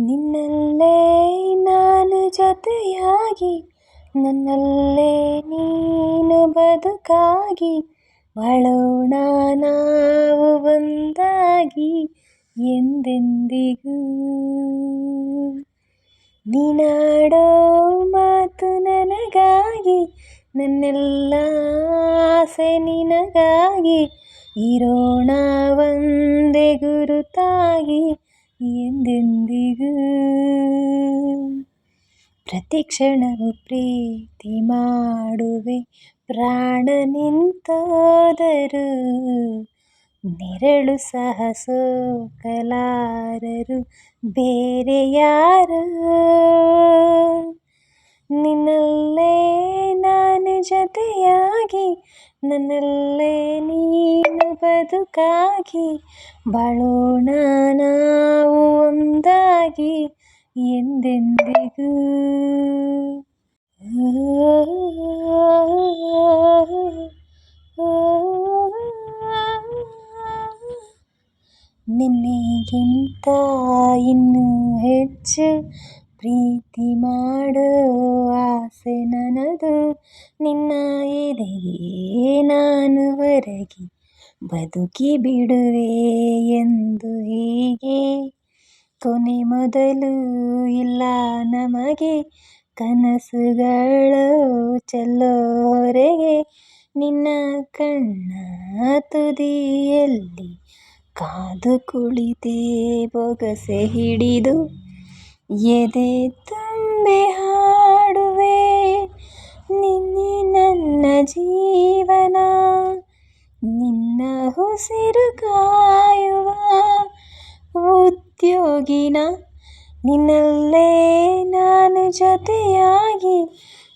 ನಿನ್ನಲ್ಲೇ ನಾನು ಜೊತೆಯಾಗಿ, ನನ್ನಲ್ಲೇ ನೀನು ಬದುಕಾಗಿ, ಬಾಳೋಣ ನಾವು ಒಂದಾಗಿ ಎಂದೆಂದಿಗೂ. ನೀನಾಡೋ ಮಾತು ನನಗಾಗಿ, ನನ್ನೆಲ್ಲ ಆಸೆ ನಿನಗಾಗಿ, ಇರೋಣ ಒಂದೇ ಗುರುತಾಗಿ ಎಂದೆಂದಿಗೂ. ಪ್ರತಿ ಕ್ಷಣವು ಪ್ರೀತಿ ಮಾಡುವೆ. ಪ್ರಾಣ ನಿಂತೋದರು ನೆರಳು ಸಹ ಸೋಕಲಾರರು ಬೇರೆ ಯಾರು? ನಿನ್ನಲ್ಲೇ ನಾನು ಜೊತೆಯಾಗಿ, ನನ್ನಲ್ಲೇ ನೀನು ಬದುಕಾಗಿ ಬಾಳೋಣ ನಾವು ಒಂದಾಗಿ ಎಂದೆಂದಿಗೂ. ನಿನ್ನೆಗಿಂತ ಇನ್ನೂ ಹೆಚ್ಚು ಪ್ರೀತಿ ಮಾಡೋ ಆಸೆ ನನ್ನದು ನಿನ್ನ ಒರಗಿ ಬದುಕಿ ಬಿಡುವೆ ಎಂದು ಹೀಗೆ. ಕೊನೆ ಮೊದಲು ಇಲ್ಲ ನಮಗೆ, ಕನಸುಗಳು ಚೆಲ್ಲೋರೆಗೆ ನಿನ್ನ ಕಣ್ಣ ತುದಿಯಲ್ಲಿ ಕಾದು ಕುಳಿತೆ, ಬೊಗಸೆ ಹಿಡಿದು ಎದೆ ತುಂಬೆ ಹಾಡುವೆ. ನಿನ್ನೆ ನನ್ನ ಜೀವನ, ನಿನ್ನ ಉಸಿರು ಕಾಯುವ ಉದ್ಯೋಗಿನ ನಿನ್ನಲ್ಲೇ ನಾನು ಜೊತೆಯಾಗಿ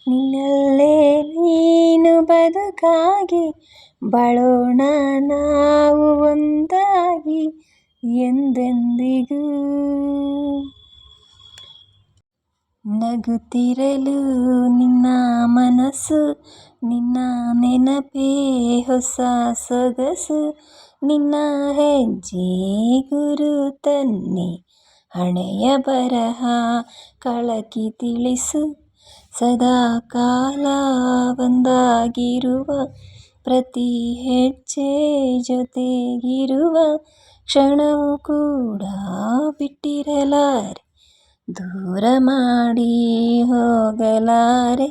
ನಿನ್ನಲ್ಲೇ ನೀನು ಬದುಕಾಗಿ ಬಾಳೋಣ ನಾವು ಒಂದಾಗಿ ಎಂದೆಂದಿಗೂ. ನಗುತ್ತಿರಲು ನಿನ್ನ ಮನಸ್ಸು, ನಿನ್ನ ನೆನಪೇ ಹೊಸ ಸೊಗಸು. ನಿನ್ನ ಹೆಜ್ಜೆ ಗುರುತನ್ನೇ ಹಣೆಯ ಬರಹ ಕಳಕಿ ತಿಳಿಸು. ಸದಾ ಕಾಲ ಒಂದಾಗಿರುವ, ಪ್ರತಿ ಹೆಜ್ಜೆ ಜೊತೆಗಿರುವ, ಕ್ಷಣವು ಕೂಡ ಬಿಟ್ಟಿರಲಾರೆ. ದೂರ ಮಾಡಿ ಹೋಗಲಾರೆ,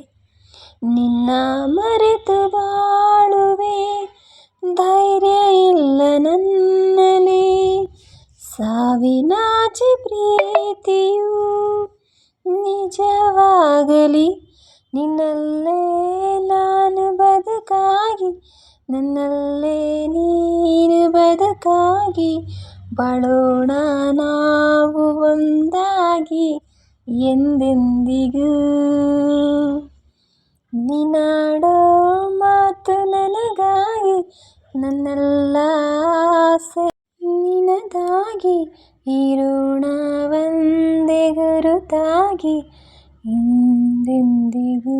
ನಿನ್ನ ಮರೆತು ಬಾಳುವೆ. ಧೈರ್ಯ ಇಲ್ಲ ನನ್ನಲ್ಲಿ ಸಾವಿನಾಚೆ ಪ್ರೀತಿಯು ನಿಜವಾಗಲಿ. ನಿನ್ನಲ್ಲೇ ನಾನು ಬದುಕಾಗಿ, ನನ್ನಲ್ಲೇ ನೀನು ಬದುಕಾಗಿ ಬಾಳೋಣ ನಾವು ಒಂದಾಗಿ ಎಂದೆಂದಿಗೂ. ನೀನಾಡೋ ಮಾತು ನನಗಾಗಿ ನನ್ನೆಲ್ಲ ಆಸೆ. ನಿನದಾಗಿ ಇರೋಣ ಒಂದೇ ಗುರುತಾಗಿ ಎಂದೆಂದಿಗೂ.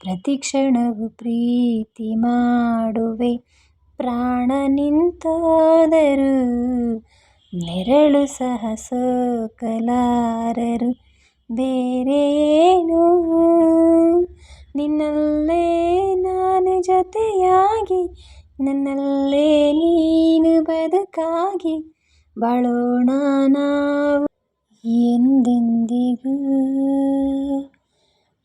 ಪ್ರತಿ ಕ್ಷಣವು ಪ್ರೀತಿ ಮಾಡುವೆ. ಪ್ರಾಣ ನಿಂತೋದರು ನೆರಳು ಸಹ ಸೋಕಲಾರರು ಬೇರೆ ಏನು? ನಿನ್ನಲ್ಲೇ ನಾನು ಜೊತೆಯಾಗಿ, ನನ್ನಲ್ಲೇ ನೀನು ಬದುಕಾಗಿ ಬಳೋಣ ನಾವು ಎಂದೆಂದಿಗೂ.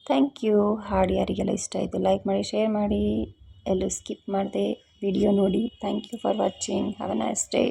ಥ್ಯಾಂಕ್ ಯು ಹಾಡು ಯಾರಿಗೆಲ್ಲ ಇಷ್ಟ ಆಯಿತು. ಲೈಕ್ ಮಾಡಿ ಶೇರ್ ಮಾಡಿ. ಎಲ್ಲೂ ಸ್ಕಿಪ್ ಮಾಡಿದೆ. ವಿಡಿಯೋ ನೋಡಿ thank you for watching have a nice day